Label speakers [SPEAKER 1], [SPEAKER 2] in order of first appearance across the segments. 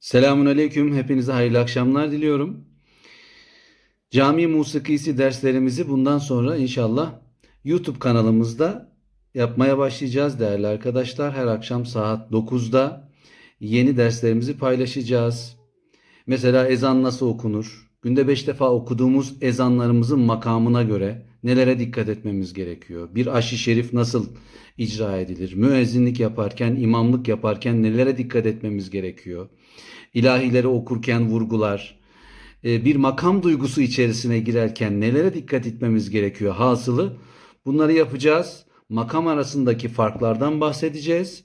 [SPEAKER 1] Selamun Aleyküm. Hepinize hayırlı akşamlar diliyorum. Cami musikisi derslerimizi bundan sonra inşallah YouTube kanalımızda yapmaya başlayacağız değerli arkadaşlar. Her akşam saat 9'da yeni derslerimizi paylaşacağız. Mesela ezan nasıl okunur? Günde 5 defa okuduğumuz ezanlarımızın makamına göre nelere dikkat etmemiz gerekiyor? Bir aşı şerif nasıl icra edilir? Müezzinlik yaparken, imamlık yaparken nelere dikkat etmemiz gerekiyor? İlahileri okurken vurgular, e, bir makam duygusu içerisine girerken nelere dikkat etmemiz gerekiyor? Hasılı bunları yapacağız. Makam arasındaki farklardan bahsedeceğiz.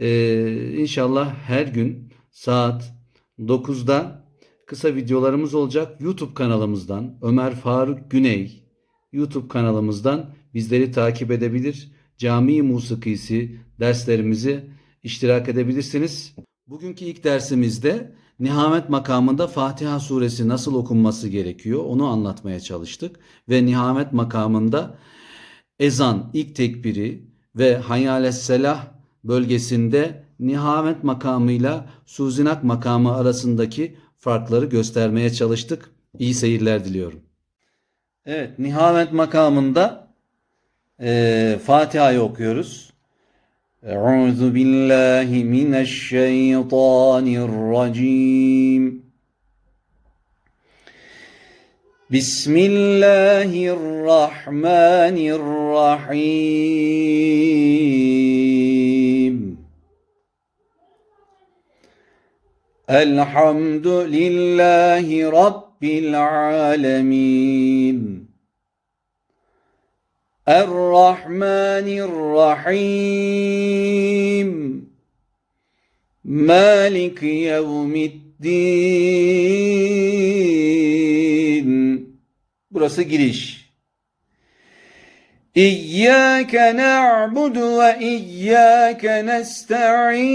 [SPEAKER 1] Ee, inşallah her gün saat 9'da kısa videolarımız olacak. YouTube kanalımızdan Ömer Faruk Güney YouTube kanalımızdan bizleri takip edebilir. Cami musikisi derslerimizi iştirak edebilirsiniz. Bugünkü ilk dersimizde Nihamet makamında Fatiha suresi nasıl okunması gerekiyor onu anlatmaya çalıştık. Ve Nihamet makamında ezan ilk tekbiri ve Hayyales Selah bölgesinde Nihamet makamıyla Suzinak makamı arasındaki farkları göstermeye çalıştık. İyi seyirler diliyorum. Evet, Nihamet makamında eee Fatiha'yı okuyoruz. Euzu billahi mineşşeytanirracim. Bismillahirrahmanirrahim. الحمد لله رب العالمين الرحمن الرحيم مالك يوم الدين Burası giriş. إياك نعبد وإياك نستعين.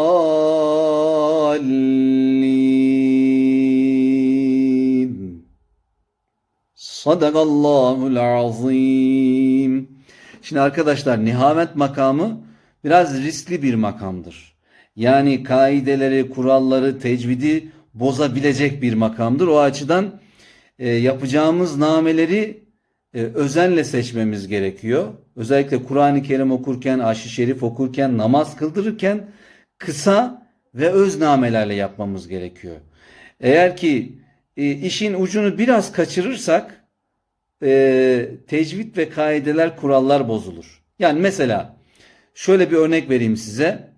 [SPEAKER 1] Sadakallahul azim. Şimdi arkadaşlar nihamet makamı biraz riskli bir makamdır. Yani kaideleri, kuralları, tecvidi bozabilecek bir makamdır. O açıdan e, yapacağımız nameleri e, özenle seçmemiz gerekiyor. Özellikle Kur'an-ı Kerim okurken, aşı şerif okurken, namaz kıldırırken kısa ve öz namelerle yapmamız gerekiyor. Eğer ki e, işin ucunu biraz kaçırırsak e, tecvid ve kaideler, kurallar bozulur. Yani mesela şöyle bir örnek vereyim size.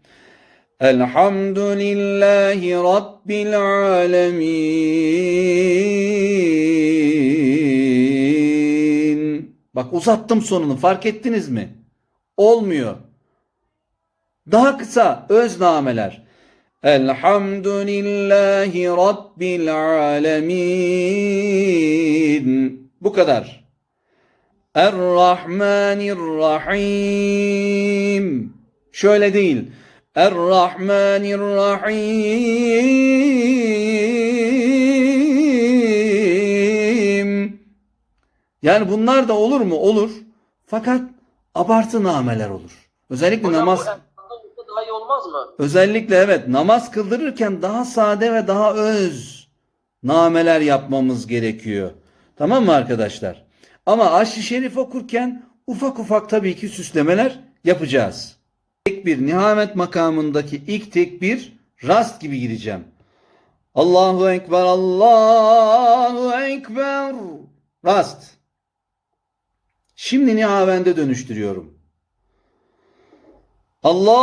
[SPEAKER 1] Elhamdülillahi Rabbil alemin. Bak uzattım sonunu fark ettiniz mi? Olmuyor. Daha kısa öz nameler. Elhamdülillahi Rabbil alemin. Bu kadar. Er-Rahmanir-Rahim. Şöyle değil. Er-Rahmanir-Rahim. Yani bunlar da olur mu? Olur. Fakat abartı nameler olur. Özellikle
[SPEAKER 2] Hocam
[SPEAKER 1] namaz
[SPEAKER 2] daha iyi olmaz mı?
[SPEAKER 1] Özellikle evet namaz kıldırırken daha sade ve daha öz nameler yapmamız gerekiyor. Tamam mı arkadaşlar? Ama aşk-ı şerif okurken ufak ufak tabii ki süslemeler yapacağız. Tekbir nihamet makamındaki ilk tekbir rast gibi gireceğim. Allahu Ekber, Allahu Ekber. Rast. Şimdi nihavende dönüştürüyorum. Allahu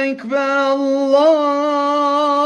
[SPEAKER 1] Ekber, Allahu